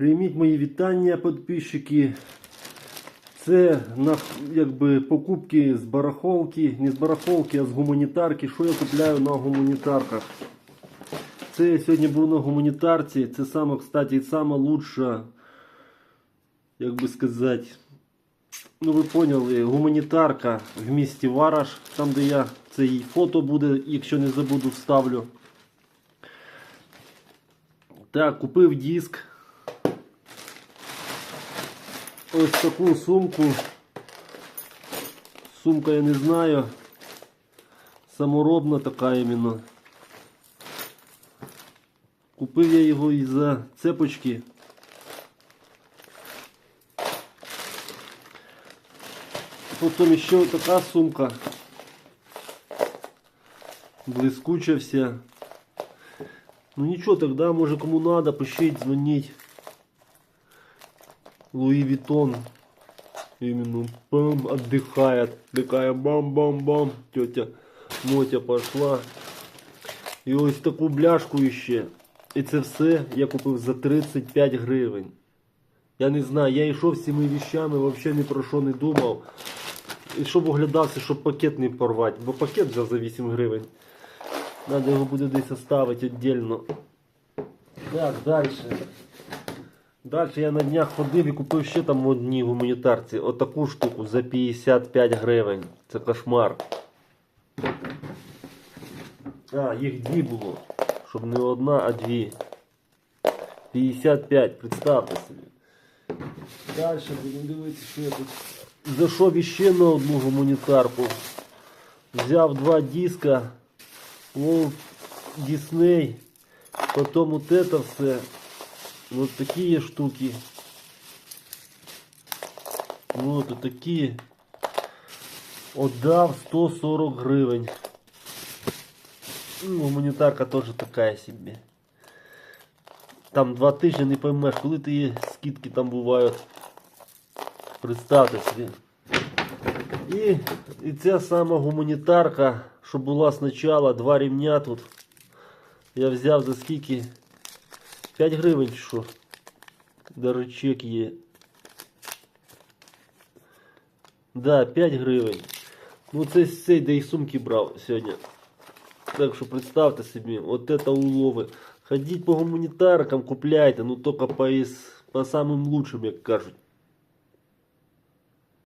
Прийміть мої вітання, підписчики. Це якби покупки з барахолки, не з барахолки, а з гуманітарки. Що я купляю на гуманітарках? Це я сьогодні був на гуманітарці. Це саме, кстати, сама лучша, як би сказати, ну ви поняли, гуманітарка в місті Вараш, там де я це її фото буде, якщо не забуду, вставлю. Так, купив диск. Ось таку сумку. Сумка я не знаю. Саморобна така іменно. Купив я його із-за цепочки. Потім ще така сумка. Блискуча вся. Ну ничего, тогда, может, кому надо, пишите, звонить. Луи Виттон. Именно бам, отдыхает. Такая бам-бам-бам. Тетя Мотя пошла. І ось таку бляшку ще. І це все я купив за 35 гривень. Я не знаю, я йшов з цими вещами, взагалі ні про що не думав. І щоб оглядався, щоб пакет не порвати, бо пакет взяв за 8 гривень. Надо його буде десь оставити віддільно. Так, далі. Далі я на днях ходив і купив ще там одній гуманітарці отаку штуку за 55 гривень. Це кошмар. А, їх дві було. Щоб не одна, а дві. 55, представте собі. Далі будемо дивитися, що я тут. Зайшов іще на одну гуманітарку. Взяв два диска. Walt Disney. Потом вот это все. Вот такие штуки. Вот такие. Отдав 140 гривень. Ну, гуманітарка теж така собі. Там два тижні не поймеш, коли ти є скидки там бувають. Представте собі. І, і ця сама гуманітарка, що була спочатку, два ремня тут. Я взяв за скільки? 5 гривень чи що. Дорочек є. Да, 5 гривень. Ну це з цієї де і сумки брав сьогодні. Так що представте собі, от это улови. Ходіть по гуманітаркам, купляйте, ну тільки по, із- по самим лучшим, як кажуть.